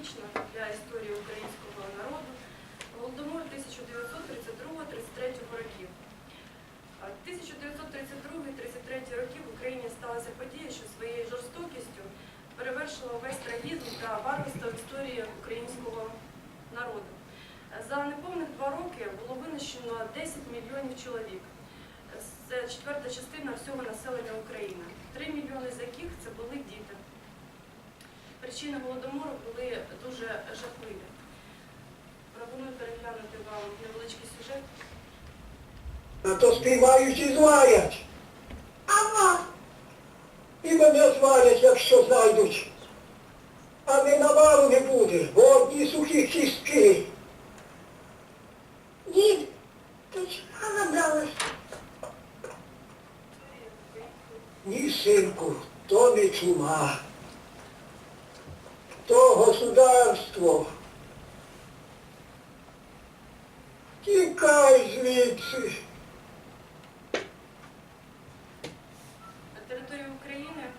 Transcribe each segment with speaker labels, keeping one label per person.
Speaker 1: трагічна для історії українського народу. Голодомор 1932-33 років. 1932-33 роки в Україні сталася подія, що своєю жорстокістю перевершила весь трагізм та варварство в історії українського народу. За неповних два роки було винищено 10 мільйонів чоловік. Це четверта частина всього населення України. 3 мільйони з яких це були діти. Причини голодомору були дуже жахливі. Пропоную переглянути вам невеличкий сюжет.
Speaker 2: А то спіймають і зварять.
Speaker 3: Ага,
Speaker 2: І мене зварять, якщо знайдуть. А не навару не будеш, бо одні сухі кістки.
Speaker 3: дід, ти чого набралась?
Speaker 2: Ні, синку, то не чума. То государство. Тікай звідси.
Speaker 1: На території України е,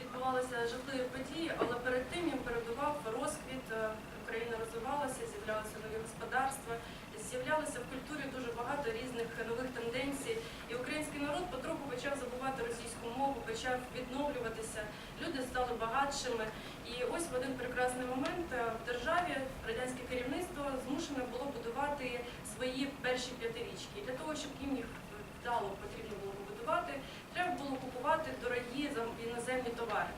Speaker 1: відбувалися жахливі події, але перед тим їм передував розквіт, е, Україна розвивалася, з'являлися нові господарства, з'являлося в культурі дуже багато різних нових тенденцій. І український народ потроху почав забувати російську мову, почав відновлюватися, люди стали багатшими. І ось в один прекрасний момент е, в державі радянське керівництво змушене було будувати свої перші п'ятирічки. Для того, щоб їм їх вдало потрібно було побудувати, треба було купувати дорогі іноземні товари.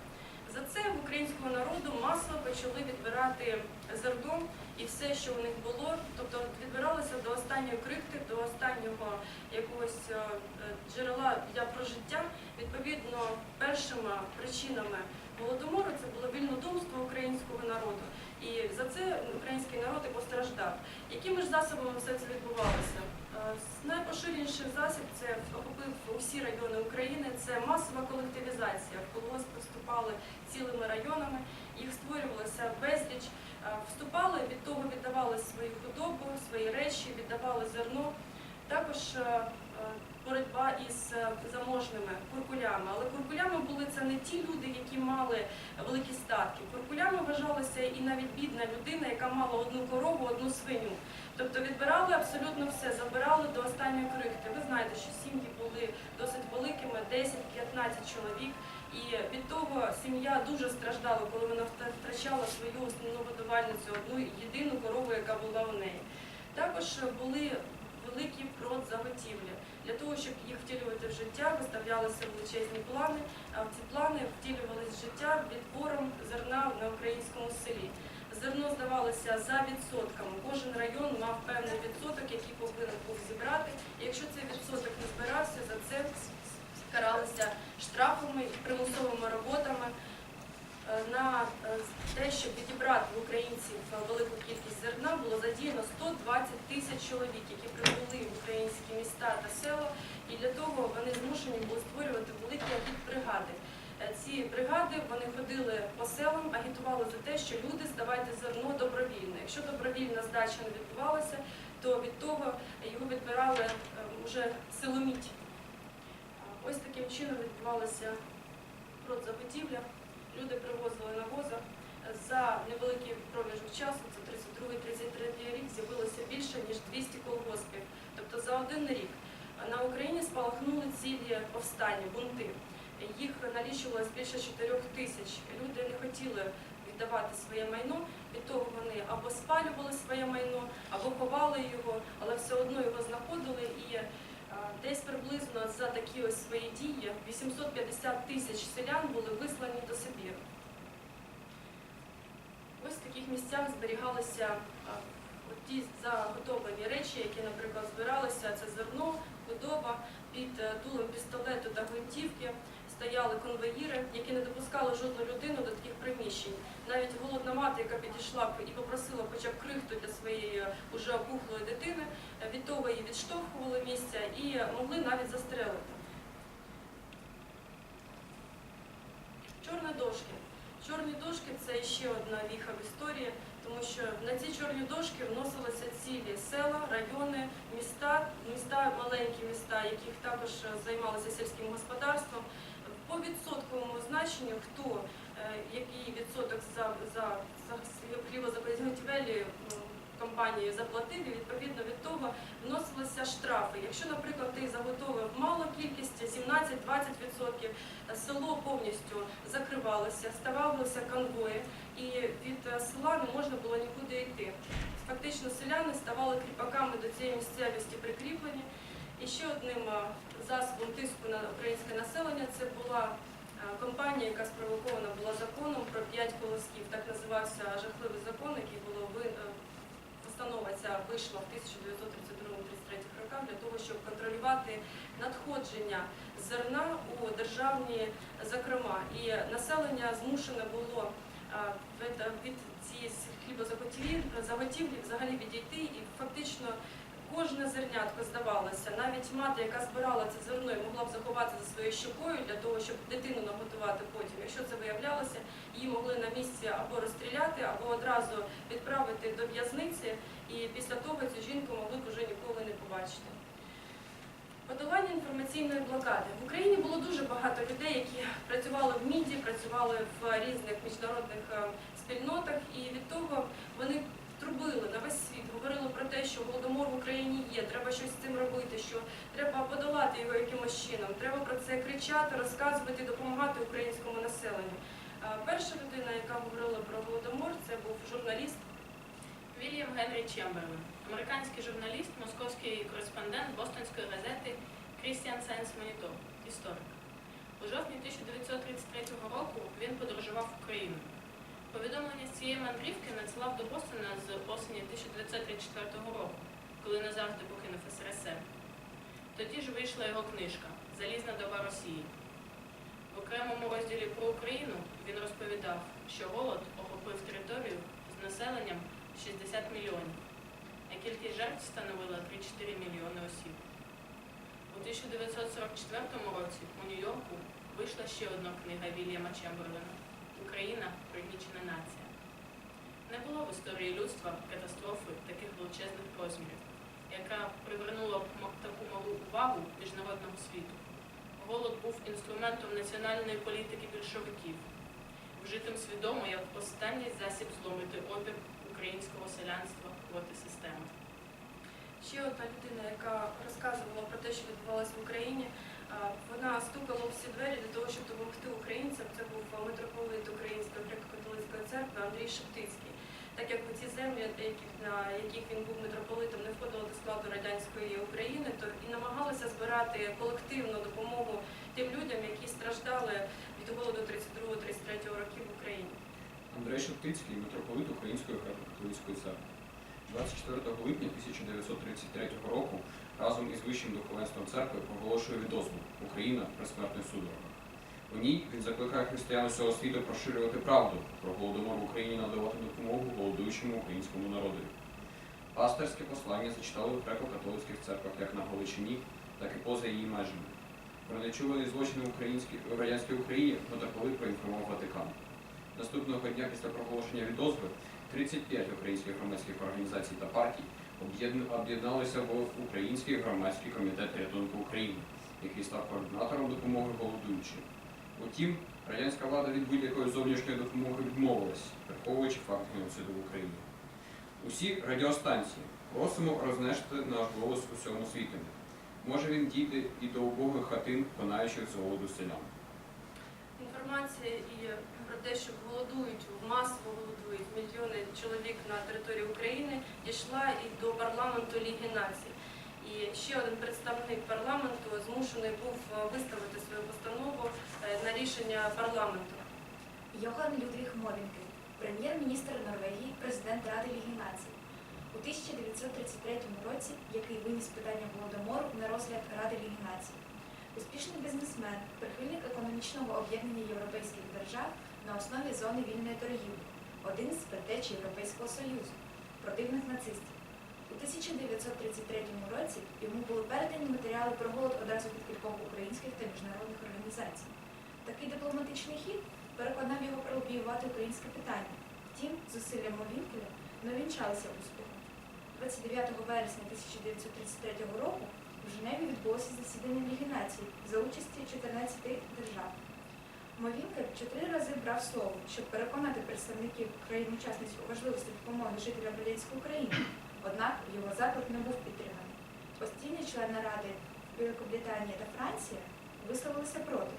Speaker 1: За це в українського народу масово почали відбирати зерно і все, що у них було, тобто відбиралося до останньої крихти, до останнього якогось е, е, джерела для прожиття. Відповідно, першими причинами голодомору це було вільнодумство українського народу. І за це український народ і постраждав. Якими ж засобами все це відбувалося? Е, Найпоширеніший засіб це охопив усі райони України. Це масова колективізація. В колгосп вступали цілими районами, їх створювалося безліч. Е, Вступали, від того віддавали свою худобу, свої речі, віддавали зерно. Також е, боротьба із е, заможними куркулями. Але куркулями були це не ті люди, які мали великі статки. Куркулями вважалася і навіть бідна людина, яка мала одну корову, одну свиню. Тобто відбирали абсолютно все, забирали до останньої крихти. Ви знаєте, що сім'ї були досить великими, 10-15 чоловік. І від того сім'я дуже страждала, коли вона втрачала свою основну годувальницю, одну єдину корову, яка була у неї. Також були великі продзаготівлі. Для того, щоб їх втілювати в життя, виставлялися величезні плани, а ці плани втілювалися в життя відбором зерна на українському селі. Зерно здавалося за відсотками. Кожен район мав певний відсоток, який повинен був зібрати. І якщо цей відсоток не збирався, за це каралися штрафами і примусовими роботами на е, те, щоб відібрати в українців велику кількість зерна, було задіяно 120 тисяч чоловік, які прибули в українські міста та села, і для того вони змушені були створювати великі агітбригади. Е, Ці бригади вони ходили по селам, агітували за те, що люди здавайте зерно добровільно. Якщо добровільна здача не відбувалася, то від того його відбирали е, уже силоміць. А Ось таким чином відбувалася продзаготівля. Люди привозили на возах. За невеликий проміжок часу, це 32-33 рік, з'явилося більше ніж 200 колгоспів. Тобто за один рік на Україні спалахнули цілі повстання, бунти. Їх налічувалось більше 4 тисяч. Люди не хотіли віддавати своє майно, від того вони або спалювали своє майно, або ховали його, але все одно його знаходили і е, Десь приблизно за такі ось свої дії 850 тисяч селян були вислані до Сибіру. Ось в таких місцях зберігалися ті заготовлені речі, які, наприклад, збиралися. Це зерно, худоба, під е, дулом пістолету та гвинтівки стояли конвоїри, які не допускали жодну людину до таких приміщень. Навіть голодна мати, яка підійшла і попросила хоча б крихту для своєї е, уже опухлої дитини, е, від того її відштовхували місця і могли навіть застрелити. Чорні дошки. Чорні дошки це ще одна віха в історії, тому що на ці чорні дошки вносилися цілі села, райони, міста, міста, маленькі міста, яких також е, займалися сільським господарством. По відсотковому значенню, хто е, який відсоток за, за, за хлібозаготівелі м, компанії заплатив, і відповідно від того вносилися штрафи. Якщо, наприклад, ти заготовив малу кількість, 17-20%, село повністю закривалося, ставалися конвої, і від села не можна було нікуди йти. Фактично селяни ставали кріпаками до цієї місцевості прикріплені. І ще одним е, засобом тиску на українське населення це була е, компанія, яка спровокована була законом про п'ять колосків. Так називався жахливий закон, який було е, постанова ця вийшла в 1932-33 роках для того, щоб контролювати надходження зерна у державні зокрема. І населення змушене було е, від- цієї хлібозаготівлі взагалі відійти і фактично кожне зернятко здавалося. Навіть мати, яка збирала це зерно і могла б заховати за своєю щокою для того, щоб дитину наготувати потім. Якщо це виявлялося, її могли на місці або розстріляти, або одразу відправити до в'язниці, і після того цю жінку могли б уже ніколи не побачити. Подолання інформаційної блокади в Україні було дуже багато людей, які працювали в МІДі, працювали в різних міжнародних е, спільнотах, і від того вони трубили на весь світ, говорили про те, що голодомор в Україні є, треба щось з цим робити, що треба подолати його якимось чином, треба про це кричати, розказувати, допомагати українському населенню. Перша людина, яка говорила про голодомор, це був журналіст
Speaker 4: Вільям Генрі Чемберлен, американський журналіст, московський кореспондент Бостонської газети Christian Science Monitor, історик. У жовтні 1933 року він подорожував Україну. Повідомлення з цієї мандрівки надсилав до Бостона з осені 1934 року, коли назавжди покинув СРСР. Тоді ж вийшла його книжка Залізна доба Росії. В окремому розділі про Україну він розповідав, що голод охопив територію з населенням 60 мільйонів, а кількість жертв становила 3-4 мільйони осіб. У 1944 році у Нью-Йорку вийшла ще одна книга Вільяма Чемберлена Україна пригнічена нація. Не було в історії людства катастрофи таких величезних розмірів, яка привернула таку малу увагу міжнародного світу. Голод був інструментом національної політики більшовиків, вжитим свідомо як останній засіб зломити опір українського селянства проти системи.
Speaker 1: Ще одна людина, яка розказувала про те, що відбувалося в Україні, вона стукала всі двері для того, щоб допомогти українцям. Це був митрополит Української греко-католицької церкви Андрій Шептицький. Так як у ці землі, на яких він був митрополитом, не входили до складу радянської України, то і намагалися збирати колективну допомогу тим людям, які страждали від голоду 32-33 років в Україні.
Speaker 5: Андрей Шептицький, митрополит Української греко-католицької церкви. 24 липня 1933 року разом із вищим духовенством церкви проголошує відозву Україна присмертний судорога. У ній він закликає християн усього світу поширювати правду про голодомор в Україні, надавати допомогу голодуючому українському народу. Пасторське послання зачитали в греко-католицьких церквах як на Галичині, так і поза її межами. Про нечувані злочини в радянській Україні митрополит проінформував Ватикан. Наступного дня після проголошення відозви 35 українських громадських організацій та партій об'єдналися в Український громадський комітет рятунку України, який став координатором допомоги голодуючим. Утім, радянська влада від будь-якої зовнішньої допомоги відмовилась, приховуючи факт геноциду в Україні. Усі радіостанції просимо рознести наш голос усьому світу. Може він дійде і до убогих хатин, конаючих з голоду селян.
Speaker 1: Інформація і те, що голодують, масово голодують мільйони чоловік на території України, дійшла і до парламенту Ліги націй. І ще один представник парламенту змушений був е, виставити свою постанову е, на рішення парламенту.
Speaker 6: Йохан Людвіг Мовінкен, прем'єр-міністр Норвегії, президент Ради Ліги Націй. У 1933 році, який виніс питання голодомору на розгляд Ради Ліги Націй. Успішний бізнесмен, прихильник економічного об'єднання європейських держав на основі зони вільної торгівлі, один з предтеч Європейського Союзу, противник нацистів. У 1933 році йому були передані матеріали про голод одразу від кількох українських та міжнародних організацій. Такий дипломатичний хід переконав його пролобіювати українське питання. Втім, зусилля Мовінкеля не вінчалися успіхом. 29 вересня 1933 року в Женеві відбулося засідання Ліги націй за участі 14 держав. Мовінка чотири рази брав слово, щоб переконати представників країн-учасниць у важливості допомоги жителям радянської України. Однак його заклик не був підтриманий. Постійні члени Ради Великобританія та Франція висловилися проти.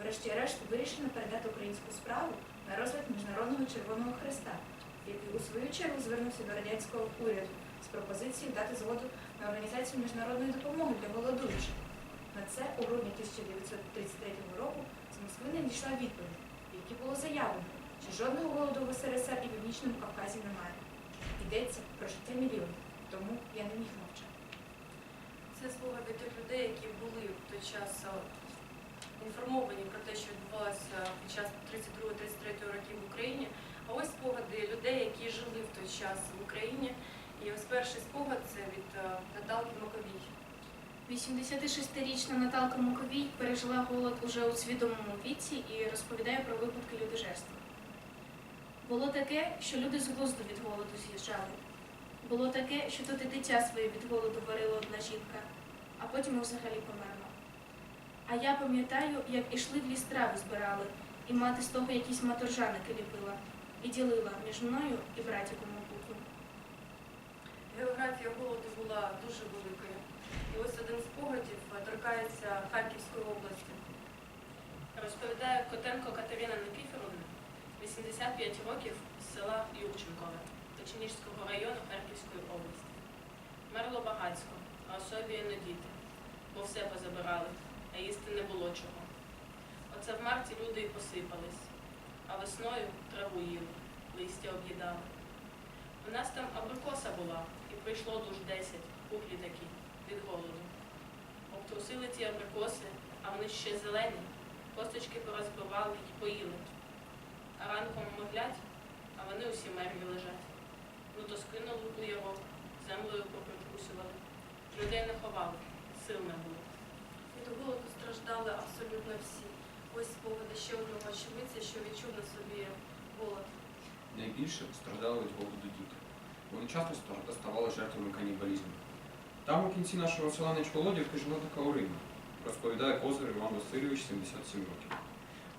Speaker 6: Врешті-решт вирішено передати українську справу на розгляд Міжнародного Червоного Хреста, який у свою чергу звернувся до радянського уряду з пропозицією дати згоду на організацію міжнародної допомоги для голодуючих. На це у грудні 1933 року Москви надійшла відповідь, в якій було заявлено, що жодного голоду в СРСР і Північному Кавказі немає. Йдеться про життя мільйонів, тому я не міг мовчати.
Speaker 1: Це спогади тих людей, які були в той час е, інформовані про те, що відбувалося під час 32-33 років в Україні. А ось спогади людей, які жили в той час в Україні. І ось перший спогад це від е, Наталки Маковій.
Speaker 4: 86-річна Наталка Муковій пережила голод уже у свідомому віці і розповідає про випадки людожерства. Було таке, що люди з глузду від голоду з'їжджали. Було таке, що тут і дитя своє від голоду варила одна жінка, а потім взагалі померла. А я пам'ятаю, як ішли в ліс трави збирали, і мати з того якісь маторжаники ліпила і ділила між мною і братіком Мабуту.
Speaker 1: Географія голоду була дуже великою. І ось один з спогадів е, торкається Харківської області.
Speaker 4: Розповідає Котенко Катерина Никифоровна, 85 років з села Юрченкове Точніжського району Харківської області. Мерло багатсько, а особливо діти, бо все позабирали, а їсти не було чого. Оце в марті люди і посипались, а весною траву їли, листя об'їдали. У нас там абрикоса була, і прийшло душ 10, пухлі такі. Обтрусили ті абрикоси, а вони ще зелені, косточки порозбивали і поїли. А ранком моглять, а вони усі мертві лежать. Ну то скинули у ярок, землею поприкусували. Людей не ховали, сил не було.
Speaker 1: Від голоду страждали абсолютно всі. Ось спогади ще одного очевидця, що відчув на собі голод.
Speaker 5: Найбільше страждали від голоду діти. Вони часто ставали жертвами канібалізму. Там у кінці нашого села Нечволодівки жила така Орина, розповідає козир Іван Васильович, 77 років.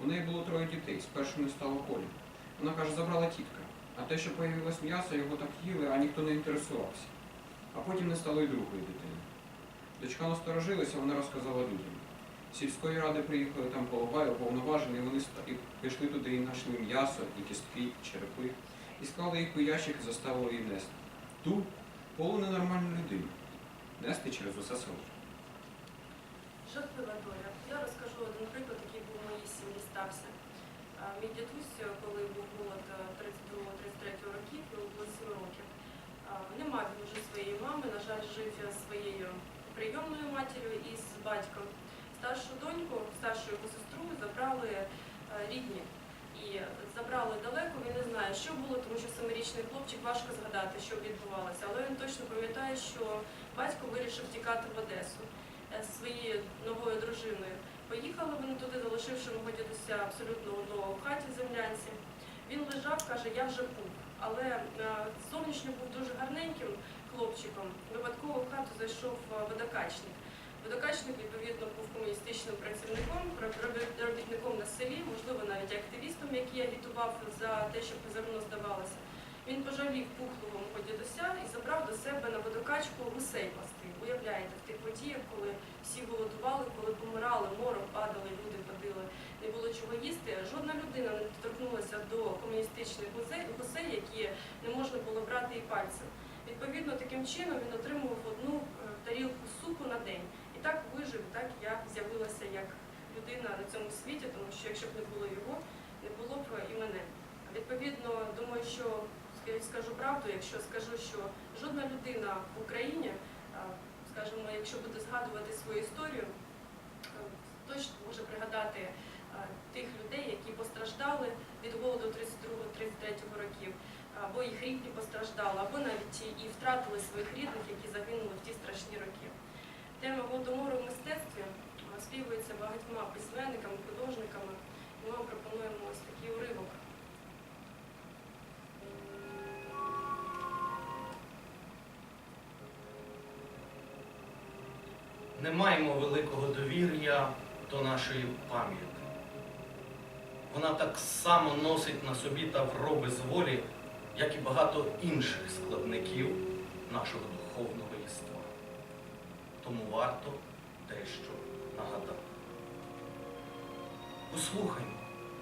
Speaker 5: У неї було троє дітей, спершу не стало колі. Вона каже, забрала тітка. А те, що появилось м'ясо, його так їли, а ніхто не інтересувався. А потім не стало і другої дитини. Дочка насторожилася, вона розказала людям. З Сільської ради приїхали там голова і уповноважені, вони пішли туди і знайшли м'ясо, і кістки, і черепи, і склали їх у ящик і заставили її нести. Ту полу ненормальну людину. Нести через усе село.
Speaker 1: Жахлива доля. Я розкажу один приклад, який був у моїй сім'ї стався. Мій дідусь, коли був голод 32-33 років, йому було 7 років. Не мав він вже своєї мами, на жаль, жив своєю прийомною матір'ю і з батьком. Старшу доньку, старшу його сестру забрали е, рідні. І забрали далеко, він не знає, що було, тому що семирічний хлопчик важко згадати, що відбувалося. Але він точно пам'ятає, що батько вирішив тікати в Одесу е, зі своєю новою дружиною. Поїхали вони туди, залишивши мого дідуся абсолютно одного в хаті землянці. Він лежав, каже, я вже пух. Але е, зовнішньо був дуже гарненьким хлопчиком. Випадково в хату зайшов е, водокачник. Водокачник, відповідно, був комуністичним працівником, робітником на селі, можливо, навіть активістом, який агітував за те, щоб зерно здавалося. Він пожалів пухлого мого дідуся і забрав до себе на водокачку гусей пасти. Уявляєте, в тих подіях, коли всі голодували, коли помирали, мором падали, люди ходили, не було чого їсти. Жодна людина не доторкнулася до комуністичних гусей, які не можна було брати і пальцем. Відповідно, таким чином він отримував одну е, тарілку супу на день. І так вижив, так я з'явилася як людина на цьому світі, тому що якщо б не було його, не було б і мене. Відповідно, думаю, що скажу- скажу правду, якщо скажу, що жодна людина в Україні, скажімо, якщо буде згадувати свою історію, е, точно може пригадати е, тих людей, які постраждали від голоду 32-33 років, або їх рідні постраждали, або навіть і- втратили своїх рідних, які загинули в ті страшні роки. Тема голодомору в мистецтві а, оспівується багатьма письменниками, художниками. І ми вам пропонуємо ось такий уривок.
Speaker 7: Не маємо великого довір'я до нашої пам'яті. вона так само носить на собі тавро безволі, як і багато інших складників нашого духовного єства. Тому варто дещо нагадати. Послухаймо,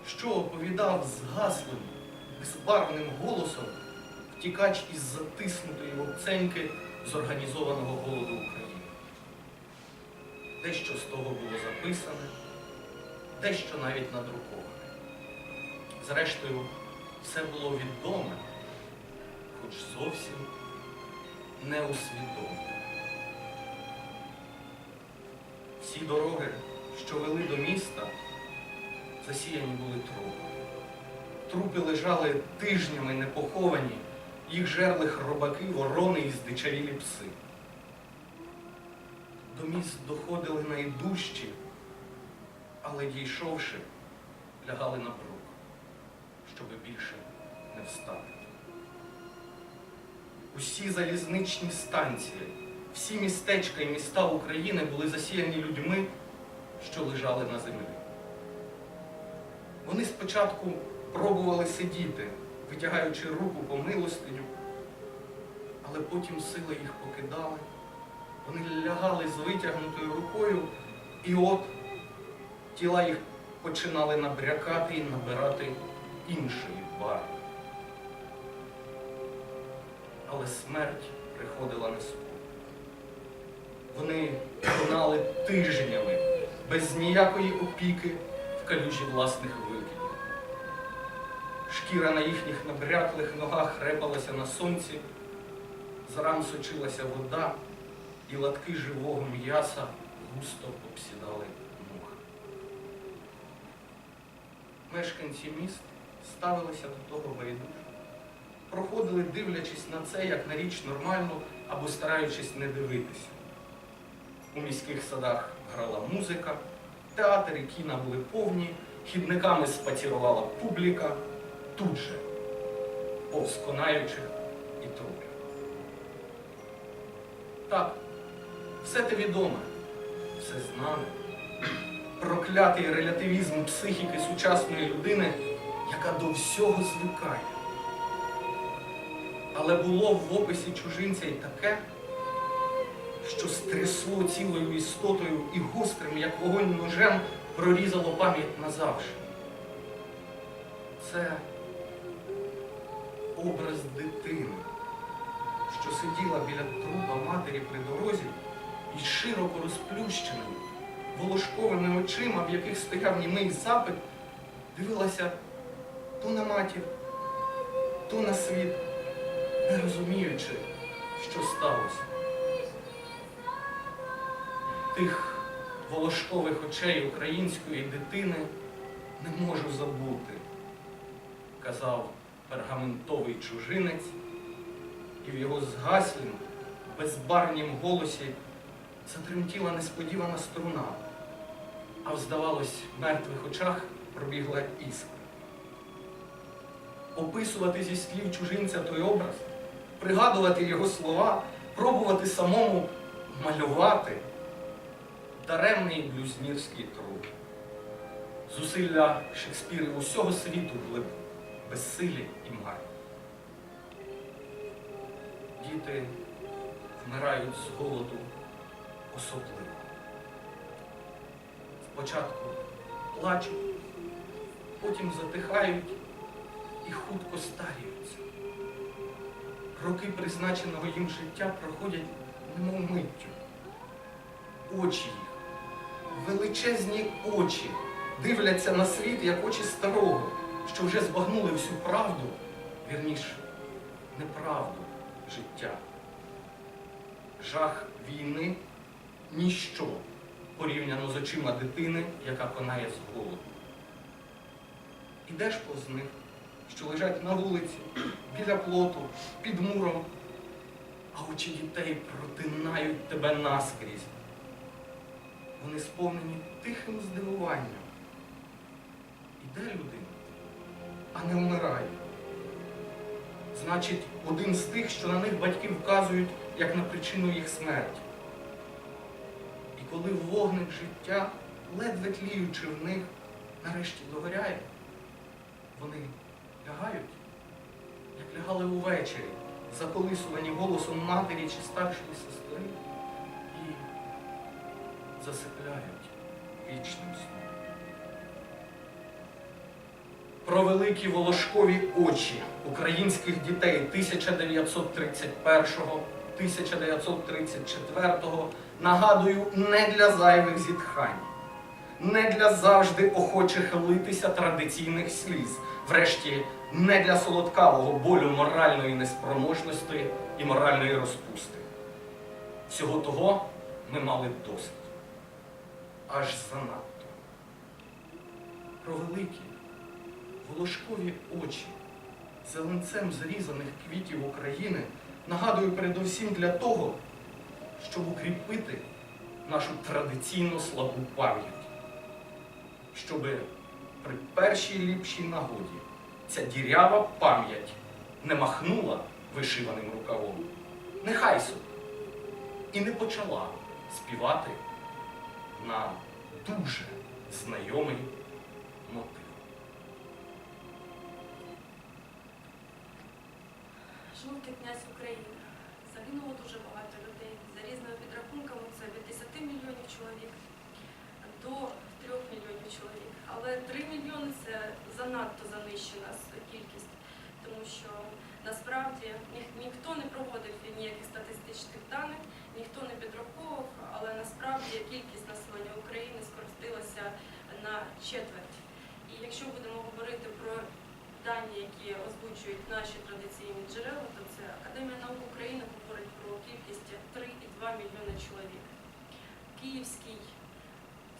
Speaker 7: що оповідав згаслим, безбарвним голосом втікач із затиснутої вовценьки з організованого голоду України. Дещо з того було записане, дещо навіть надруковане. Зрештою, все було відоме, хоч зовсім не усвідомлене. Всі дороги, що вели до міста, засіяні були трупами. Трупи лежали тижнями непоховані, їх жерли хробаки, ворони і здичавілі пси. До міст доходили найдужчі, але дійшовши, лягали на брук, щоби більше не встати. Усі залізничні станції, всі містечка і міста України були засіяні людьми, що лежали на землі. Вони спочатку пробували сидіти, витягаючи руку по милостиню, але потім сили їх покидали. Вони лягали з витягнутою рукою, і от тіла їх починали набрякати і набирати іншої барви. Але смерть приходила не скоро. Вони конали тижнями, без ніякої опіки в калюжі власних викидів. Шкіра на їхніх набряклих ногах хрепалася на сонці, з сочилася вода, і латки живого м'яса густо обсідали мух. Мешканці міст ставилися до того байдуже, проходили, дивлячись на це, як на річ нормальну або стараючись не дивитися. У міських садах грала музика, театри і кіна були повні, хідниками спацірувала публіка, тут же, повз конаючих і трупів. Так, все те відоме, все знане. Проклятий релятивізм психіки сучасної людини, яка до всього звикає. Але було в описі чужинця й таке, що стрясло цілою істотою і гострим, як вогонь ножем, прорізало пам'ять назавжди. Це образ дитини, що сиділа біля трупа матері при дорозі і широко розплющеними, волошковими очима, в яких стояв німий запит, дивилася то на матір, то на світ, не розуміючи, що сталося. Тих волошкових очей української дитини не можу забути, казав пергаментовий чужинець, і в його згаслім, безбарвнім голосі затремтіла несподівана струна, а в, здавалось, мертвих очах пробігла іскра. Описувати зі слів чужинця той образ, пригадувати його слова, пробувати самому малювати даремний блюзнірський труд. Зусилля Шекспірів усього світу були б безсилі і марні. Діти вмирають з голоду особливо. Спочатку плачуть, потім затихають і хутко старіються. Роки призначеного їм життя проходять немов миттю. Очі їх, величезні очі, дивляться на світ, як очі старого, що вже збагнули всю правду, вірніше, неправду життя. Жах війни ніщо порівняно з очима дитини, яка конає з голоду. Ідеш повз них, що лежать на вулиці, біля плоту, під муром, а очі дітей протинають тебе наскрізь. Вони сповнені тихим здивуванням. Іде людина, а не вмирає. Значить, один з тих, що на них батьки вказують як на причину їх смерті. Коли вогник життя, ледве тліючи в них, нарешті догоряє, вони лягають, як лягали увечері, заколисувані голосом матері чи старшої сестри, і засипляють вічним сном. Про великі волошкові очі українських дітей 1931-1934 нагадую не для зайвих зітхань, не для завжди охочих литися традиційних сліз, врешті не для солодкавого болю моральної неспроможності і моральної розпусти. Всього того ми мали досить. Аж занадто. Про великі волошкові очі зеленцем зрізаних квітів України нагадую передусім для того, щоб укріпити нашу традиційно слабу пам'ять, щоб при першій ліпшій нагоді ця дірява пам'ять не махнула вишиваним рукавом, нехай собі, і не почала співати на дуже знайомий мотив.
Speaker 1: Жовтий князь України. Загинуло дуже багато людей. За різними підрахунками це від 10 мільйонів чоловік до 3 мільйонів чоловік. Але 3 мільйони це занадто занищена кількість, тому що насправді ні- ніхто не проводив ніяких статистичних даних, ніхто не підраховував, але насправді кількість населення України скоротилася на четверть. І якщо будемо говорити про дані, які озвучують наші традиційні джерела, то це Академія наук України говорить про кількість 3,2 мільйони чоловік. Київський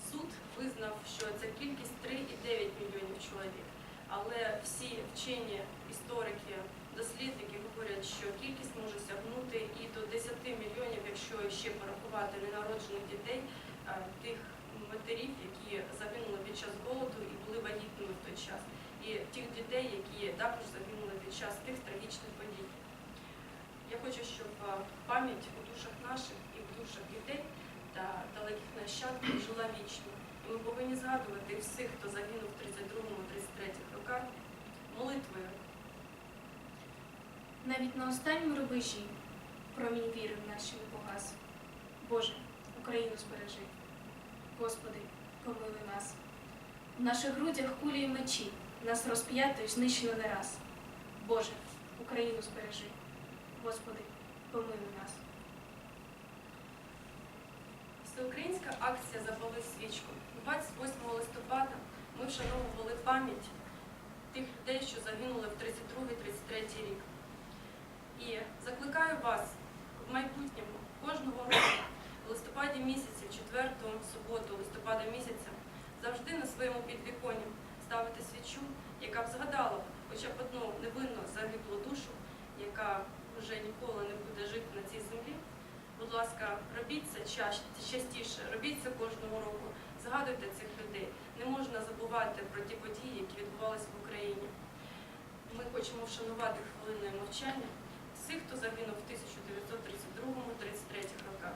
Speaker 1: суд визнав, що ця кількість 3,9 мільйонів чоловік. Але всі вчені історики, дослідники говорять, що кількість може сягнути і до 10 мільйонів, якщо ще порахувати ненароджених дітей, тих матерів, які загинули під час голоду і були вагітними в той час і тих дітей, які також загинули під час тих трагічних подій. Я хочу, щоб пам'ять у душах наших і в душах дітей та далеких нащадків жила вічно. І ми повинні згадувати всіх, хто загинув в 32-33 роках, молитвою.
Speaker 6: Навіть на останньому рубежі промінь віри в нас погас. Боже, Україну збережи. Господи, помилуй нас. В наших грудях кулі і мечі, нас розп'ято і знищено не раз. Боже, Україну збережи. Господи, помилуй нас.
Speaker 1: Всеукраїнська акція Запали свічку. 28 листопада ми вшановували пам'ять тих людей, що загинули в 32-33 рік. І закликаю вас в майбутньому кожного року в листопаді місяці, в четверту суботу листопада місяця, завжди на своєму підвіконні ставити свічу, яка б згадала хоча б одну невинно загиблу душу, яка вже ніколи не буде жити на цій землі. Будь ласка, робіть це ча- частіше, робіть це кожного року. Згадуйте цих людей. Не можна забувати про ті події, які відбувалися в Україні. Ми хочемо вшанувати хвилиною мовчання всіх, хто загинув в 1932-33 роках.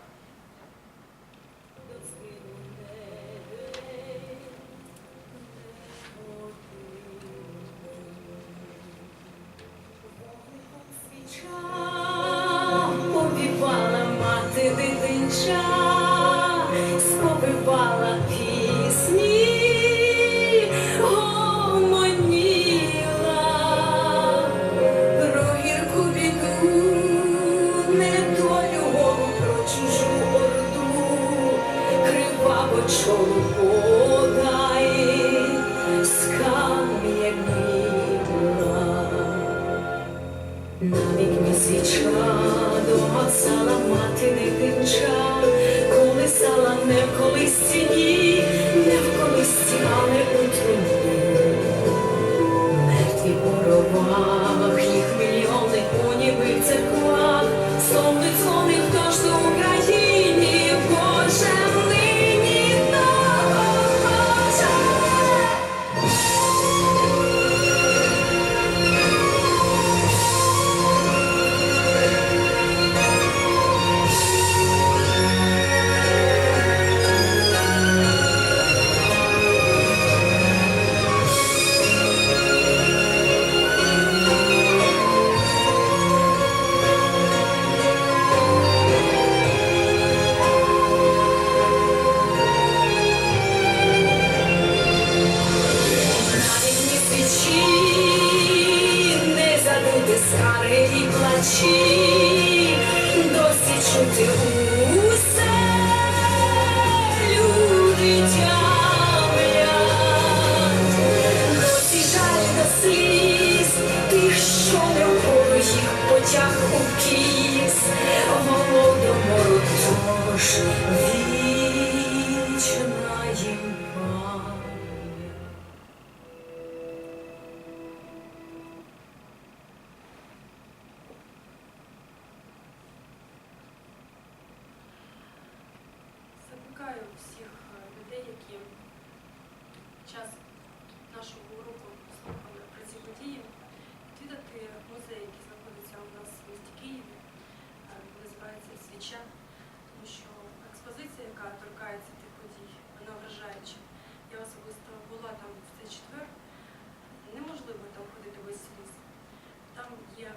Speaker 1: Є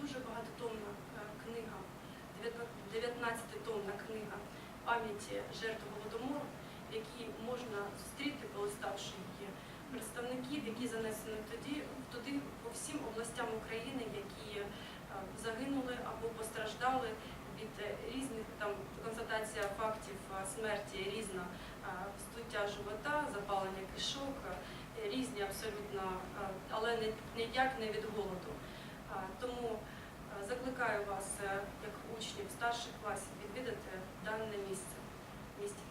Speaker 1: дуже багатотомна е, книга, 19-томна книга пам'яті жертв голодомору, в якій можна зустріти, полиставши її, представників, які занесені тоді туди по всім областям України, які е, загинули або постраждали від е, різних там констатація фактів смерті різна, вздуття живота, запалення кишок, різні абсолютно, але ніяк не від голоду. Тому закликаю вас, е, як учнів старших класів, відвідати дане місце в місті